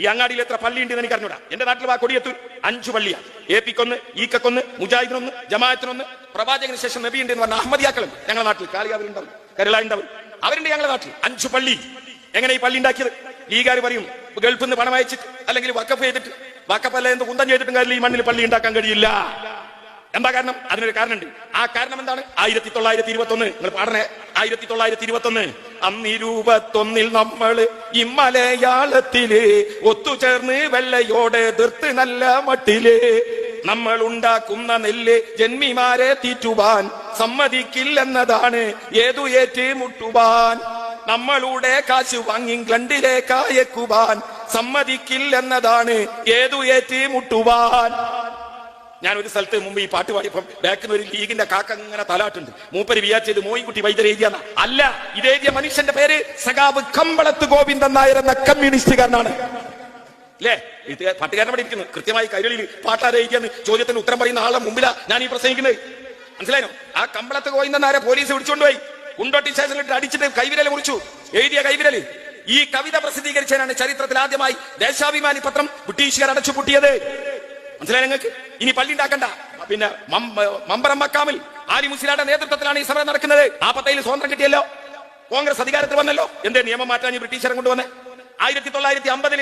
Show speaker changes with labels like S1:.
S1: ഈ അങ്ങാടിയിൽ എത്ര പള്ളിയുണ്ട് എനിക്ക് അറിഞ്ഞൂടാ എന്റെ നാട്ടിൽ വാ കൊടിയത്തൂർ. അഞ്ചു പള്ളിയാണ് എ പിക്കൊന്ന് ഈക്കൊന്ന് മുജാഹിദിനൊന്ന് ജമാഅത്തിനൊന്ന് പ്രവാചകന് ശേഷം നബി ഉണ്ട് എന്ന് പറഞ്ഞ അഹമ്മദിയാക്കളും ഞങ്ങളുടെ നാട്ടിൽ. കാലികാവിലുണ്ടാവും കരള ഉണ്ടാവും അവരുണ്ട് ഞങ്ങളുടെ നാട്ടിൽ. അഞ്ചു പള്ളി. എങ്ങനെ ഈ പള്ളി ഉണ്ടാക്കിയത്? ലീഗാർ പറയും ഗൾഫിൽ നിന്ന് പണം അയച്ചിട്ട് അല്ലെങ്കിൽ വക്കഫ് ചെയ്തിട്ട്. വക്കപ്പല്ല എന്ന് കുന്തം ചെയ്തിട്ടും കാര്യമില്ല ഈ മണ്ണിൽ പള്ളി ഉണ്ടാക്കാൻ കഴിയില്ല. എന്താ കാരണം? അതിനൊരു കാരണമുണ്ട്. ആ കാരണം എന്താണ്? ആയിരത്തി തൊള്ളായിരത്തി ഇരുപത്തി ഒന്ന് നിങ്ങൾ പാടണേ. ആയിരത്തി തൊള്ളായിരത്തി ഇരുപത്തി ഒന്ന് ഇരുപത്തൊന്നിൽ നമ്മൾ ഇമ്മലയാളത്തിൽ ഒത്തുചേർന്ന് വെള്ളയോടെ തീർത്ത് നല്ല മട്ടിൽ നമ്മൾ ഉണ്ടാക്കുന്ന നെല്ല് ജന്മിമാരെ തീറ്റുവാൻ സമ്മതിക്കില്ലെന്നതാണ് ഏതു ഏറ്റ് മുട്ടുവാൻ. നമ്മളുടെ കാശ് വാങ്ങി ഇംഗ്ലണ്ടിലേക്ക് സമ്മതിക്കില്ലെന്നതാണ് ഏതു ഏറ്റ് മുട്ടുവാൻ. ഞാൻ ഒരു സ്ഥലത്ത് മുമ്പ് ഈ പാട്ട് പാടിയപ്പം ബാക്കിൽ ഒരു ലീഗിന്റെ കാക്ക ഇങ്ങനെ തലാട്ടുണ്ട്. മൂപ്പര് വിചാരിച്ചത് മോയിൻകുട്ടി വൈദ്യർ എഴുതിയെന്ന അല്ല ഇതെഴുതിയ മനുഷ്യന്റെ പേര് സഖാവ് കമ്പളത്ത് ഗോവിന്ദൻ നായർ എന്ന കമ്മ്യൂണിസ്റ്റുകാരനാണ് അല്ലേ ഇത് പാട്ടുകാരൻ അവിടെ ഇരിക്കുന്നു. കൃത്യമായി കൈരളിയിൽ പാട്ടാരെ എഴുതിയെന്ന് ചോദ്യത്തിന് ഉത്തരം പറയുന്ന ആളുടെ മുമ്പിലാ ഞാൻ ഈ പ്രസംഗിക്കുന്നത്. മനസ്സിലായോ? ആ കമ്പളത്ത് ഗോവിന്ദൻ നായരെ പോലീസ് വിളിച്ചുകൊണ്ടുപോയി കുണ്ടോട്ടി സ്റ്റേഷനിലിട്ട് അടിച്ചിട്ട് കൈവിരൽ മുറിച്ചു. എഴുതിയ കൈവിരൽ ഈ കവിത പ്രസിദ്ധീകരിച്ചതിനാണ് ചരിത്രത്തിൽ ആദ്യമായി ദേശാഭിമാനി പത്രം ബ്രിട്ടീഷുകാർ അടച്ചു പൂട്ടിയത് മനസ്സിലായി നിങ്ങൾക്ക്? ഇനി പള്ളി ഉണ്ടാക്കണ്ട. പിന്നെ മമ്പറം മക്കാമിൽ ആലി മുസ്ലിയുടെ നേതൃത്വത്തിലാണ് ഈ സമരം നടക്കുന്നത്. ആ പത്തയിൽ സ്വാതന്ത്ര്യം കിട്ടിയല്ലോ. കോൺഗ്രസ് അധികാരത്തിൽ വന്നല്ലോ. എന്തേ നിയമം മാറ്റാൻ ഈ ബ്രിട്ടീഷരെ കൊണ്ടുവന്നേ? ആയിരത്തി തൊള്ളായിരത്തി അമ്പതിൽ